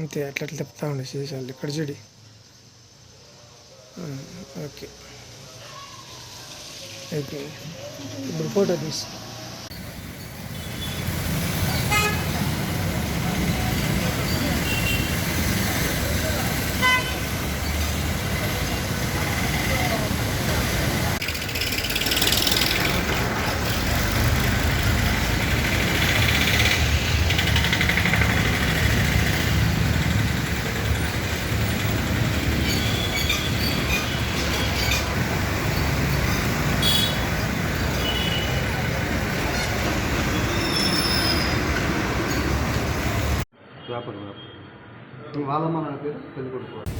అంతే అట్లా అట్లా తప్పుతా ఉండే శేషాలు ఇక్కడ చూడి ఓకే ఓకే ఇప్పుడు ఫోటో తీసుకో వ్యాపార వ్యాపారం వాళ్ళ మన పేరు పెళ్ళి కొడుకు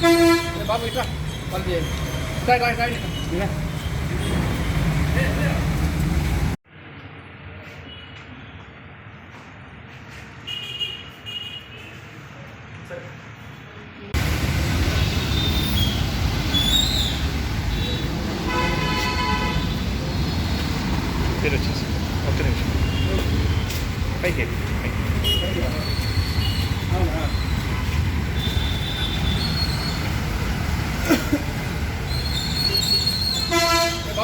바로 이까 빨리 해. 사이 사이 사이. 그래. 때려쳤습니다. 엎드려 주십니다. 파이팅! 파이팅!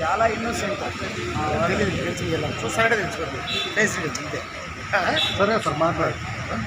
చాలా ఇన్నోసెంట్ తెలియదు తెలుసుకోండి బేసిక్ అంతే సరే సార్ మాట్లాడు